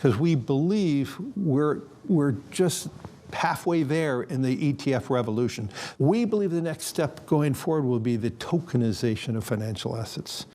because we believe we're, we're just halfway there in the ETF revolution. We believe the next step going forward will be the tokenization of financial assets.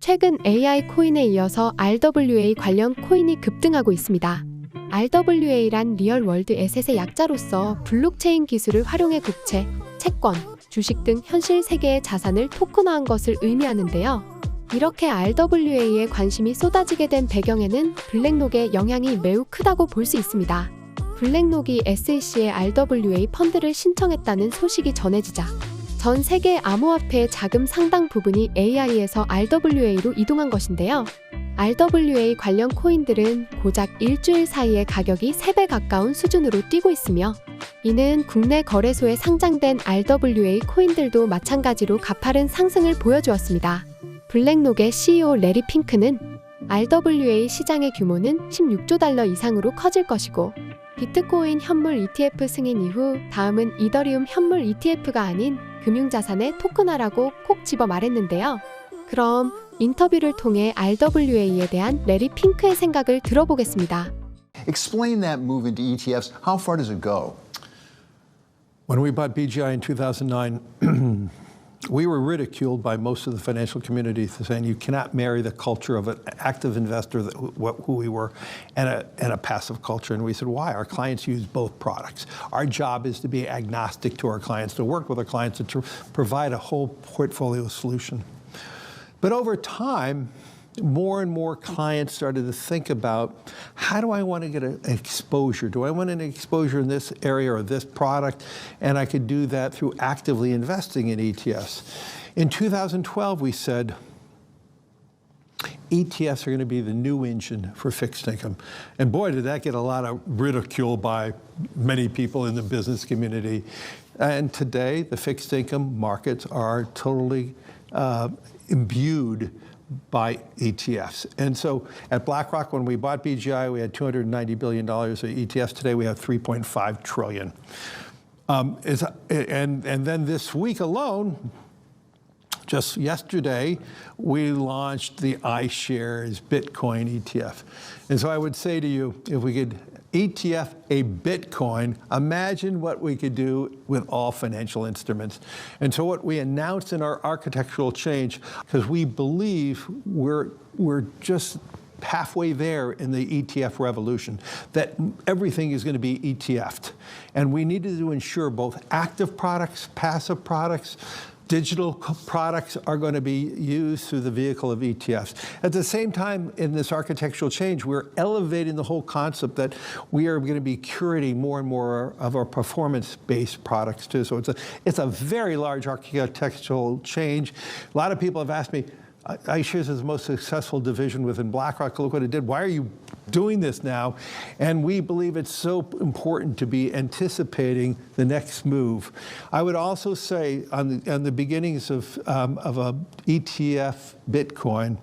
최근 AI 코인에 이어서 RWA 관련 코인이 급등하고 있습니다. RWA란 리얼 월드 에셋의 약자로서 블록체인 기술을 활용해 국채, 채권, 주식 등 현실 세계의 자산을 토큰화한 것을 의미하는데요. 이렇게 RWA에 관심이 쏟아지게 된 배경에는 블랙록의 영향이 매우 크다고 볼 수 있습니다. 블랙록이 SEC의 RWA 펀드를 신청했다는 소식이 전해지자 전 세계 암호화폐의 자금 상당 부분이 AI에서 RWA로 이동한 것인데요. RWA 관련 코인들은 고작 일주일 사이에 가격이 3배 가까운 수준으로 뛰고 있으며 이는 국내 거래소에 상장된 RWA 코인들도 마찬가지로 가파른 상승을 보여주었습니다. 블랙록의 CEO 레리 핑크는 RWA 시장의 규모는 16조 달러 이상으로 커질 것이고 비트코인 현물 ETF 승인 이후 다음은 이더리움 현물 ETF가 아닌 금융자산의 토큰화라고 콕 집어 말했는데요. 그럼 인터뷰를 통해 RWA에 대한 레리 핑크의 생각을 들어보겠습니다. Explain that move into ETFs. How far does it go? When we bought BGI in 2009, we were ridiculed by most of the financial community for saying you cannot marry the culture of an active investor, that, wh- who we were, and a, and a passive culture. And we said, why? Our clients use both products. Our job is to be agnostic to our clients, to work with our clients, and to provide a whole portfolio solution. But over time, more and more clients started to think about how do I want to get an exposure? Do I want an exposure in this area or this product? And I could do that through actively investing in ETFs. In 2012, we said, ETFs are going to be the new engine for fixed income. And boy, did that get a lot of ridicule by many people in the business community. And today, the fixed income markets are totally uh, imbued by ETFs. And so at BlackRock, when we bought BGI, we had $290 billion of ETFs. Today, we have 3.5 trillion. Um, and, and then this week alone, just yesterday, we launched the iShares Bitcoin ETF. And so I would say to you, if we could ETF a Bitcoin, imagine what we could do with all financial instruments. And so what we announced in our architectural change, because we believe we're, we're just halfway there in the ETF revolution, that everything is going to be ETF'd. And we needed to ensure both active products, passive products, digital products are going to be used through the vehicle of ETFs. At the same time, in this architectural change, we're elevating the whole concept that we are going to be curating more and more of our performance-based products too. So it's a, it's a very large architectural change. A lot of people have asked me, iShares is the most successful division within BlackRock. Look what it did. Why are you doing this now? And we believe it's so important to be anticipating the next move. I would also say on the, on the beginnings of, um, of a ETF Bitcoin,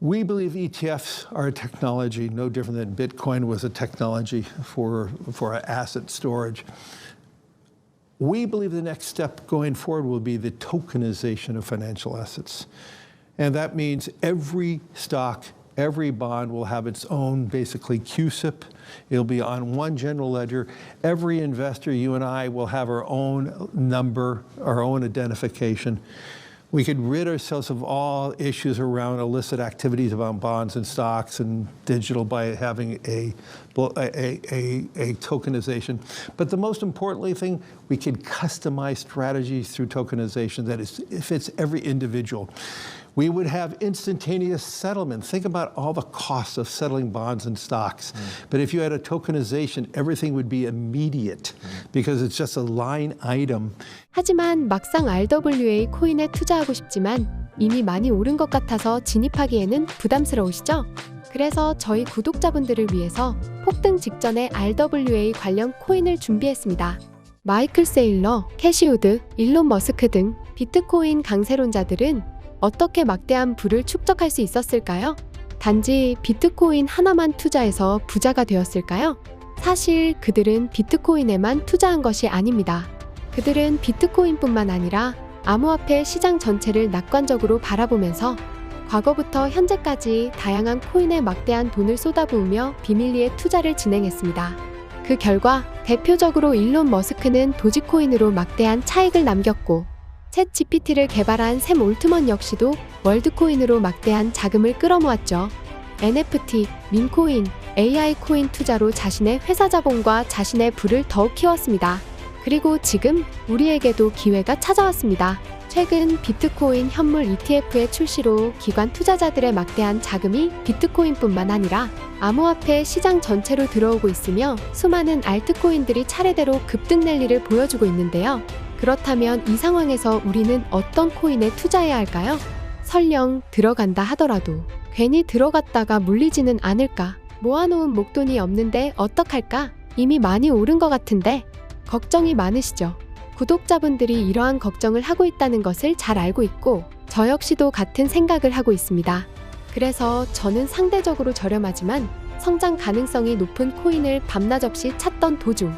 we believe ETFs are a technology no different than Bitcoin was a technology for, for asset storage. We believe the next step going forward will be the tokenization of financial assets. And that means every stock, every bond will have its own basically QSIP. It'll be on one general ledger. Every investor, you and I, will have our own number, our own identification. We could rid ourselves of all issues around illicit activities about bonds and stocks and digital by having a, a, a, a tokenization. But the most importantly thing, we could customize strategies through tokenization that is, fits every individual. We would have instantaneous settlement. Think about all the costs of settling bonds and stocks. But if you had a tokenization, everything would be immediate because it's just a line item. 하지만 막상 RWA 코인에 투자하고 싶지만 이미 많이 오른 것 같아서 진입하기에는 부담스러우시죠? 그래서 저희 구독자분들을 위해서 폭등 직전에 RWA 관련 코인을 준비했습니다. 마이클 세일러, 캐시우드, 일론 머스크 등 비트코인 강세론자들은 어떻게 막대한 부를 축적할 수 있었을까요? 단지 비트코인 하나만 투자해서 부자가 되었을까요? 사실 그들은 비트코인에만 투자한 것이 아닙니다. 그들은 비트코인뿐만 아니라 암호화폐 시장 전체를 낙관적으로 바라보면서 과거부터 현재까지 다양한 코인에 막대한 돈을 쏟아부으며 비밀리에 투자를 진행했습니다. 그 결과 대표적으로 일론 머스크는 도지코인으로 막대한 차익을 남겼고 챗 GPT를 개발한 샘 올트먼 역시도 월드코인으로 막대한 자금을 끌어모았죠. NFT, 민코인, AI 코인 투자로 자신의 회사 자본과 자신의 부를 더욱 키웠습니다. 그리고 지금 우리에게도 기회가 찾아왔습니다. 최근 비트코인 현물 ETF의 출시로 기관 투자자들의 막대한 자금이 비트코인뿐만 아니라 암호화폐 시장 전체로 들어오고 있으며 수많은 알트코인들이 차례대로 급등 랠리를 보여주고 있는데요. 그렇다면 이 상황에서 우리는 어떤 코인에 투자해야 할까요? 설령 들어간다 하더라도 괜히 들어갔다가 물리지는 않을까? 모아놓은 목돈이 없는데 어떡할까? 이미 많이 오른 것 같은데 걱정이 많으시죠? 구독자분들이 이러한 걱정을 하고 있다는 것을 잘 알고 있고 저 역시도 같은 생각을 하고 있습니다. 그래서 저는 상대적으로 저렴하지만 성장 가능성이 높은 코인을 밤낮 없이 찾던 도중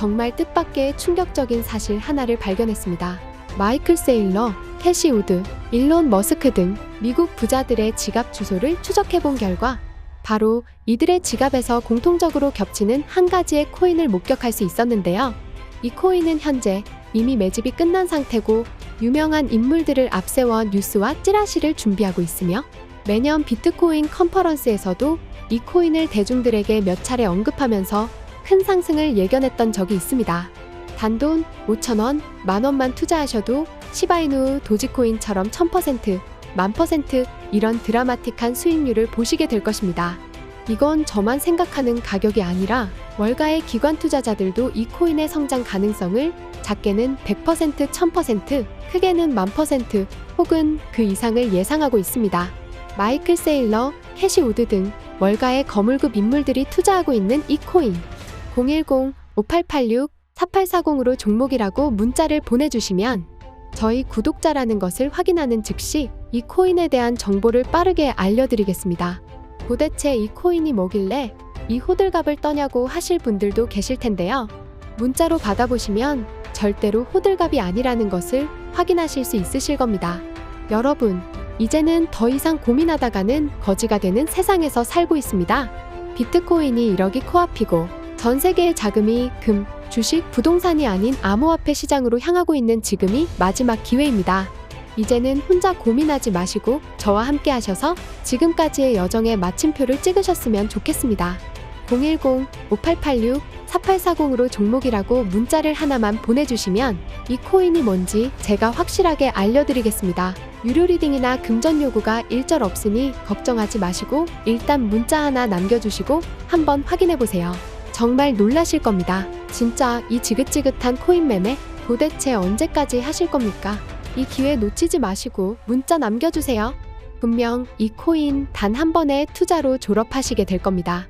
정말 뜻밖의 충격적인 사실 하나를 발견했습니다. 마이클 세일러, 캐시 우드, 일론 머스크 등 미국 부자들의 지갑 주소를 추적해 본 결과 바로 이들의 지갑에서 공통적으로 겹치는 한 가지의 코인을 목격할 수 있었는데요. 이 코인은 현재 이미 매집이 끝난 상태고 유명한 인물들을 앞세워 뉴스와 찌라시를 준비하고 있으며 매년 비트코인 컨퍼런스에서도 이 코인을 대중들에게 몇 차례 언급하면서 큰 상승을 예견했던 적이 있습니다. 단돈 5천원, 만원만 투자하셔도 시바이누 도지코인처럼 1000%, 만퍼센트 이런 드라마틱한 수익률을 보시게 될 것입니다. 이건 저만 생각하는 가격이 아니라 월가의 기관 투자자들도 이 코인의 성장 가능성을 작게는 100%, 1000%, 크게는 만퍼센트 혹은 그 이상을 예상하고 있습니다. 마이클 세일러, 캐시 우드 등 월가의 거물급 인물들이 투자하고 있는 이 코인 010-5886-4840으로 종목이라고 문자를 보내주시면 저희 구독자라는 것을 확인하는 즉시 이 코인에 대한 정보를 빠르게 알려드리겠습니다. 도대체 이 코인이 뭐길래 이 호들갑을 떠냐고 하실 분들도 계실 텐데요. 문자로 받아보시면 절대로 호들갑이 아니라는 것을 확인하실 수 있으실 겁니다. 여러분, 이제는 더 이상 고민하다가는 거지가 되는 세상에서 살고 있습니다. 비트코인이 1억이 코앞이고 전 세계의 자금이 금, 주식, 부동산이 아닌 암호화폐 시장으로 향하고 있는 지금이 마지막 기회입니다. 이제는 혼자 고민하지 마시고 저와 함께 하셔서 지금까지의 여정에 마침표를 찍으셨으면 좋겠습니다. 010-5886-4840으로 종목이라고 문자를 하나만 보내주시면 이 코인이 뭔지 제가 확실하게 알려드리겠습니다. 유료 리딩이나 금전 요구가 일절 없으니 걱정하지 마시고 일단 문자 하나 남겨주시고 한번 확인해보세요. 정말 놀라실 겁니다. 진짜 이 지긋지긋한 코인 매매 도대체 언제까지 하실 겁니까? 이 기회 놓치지 마시고 문자 남겨주세요. 분명 이 코인 단 한 번의 투자로 졸업하시게 될 겁니다.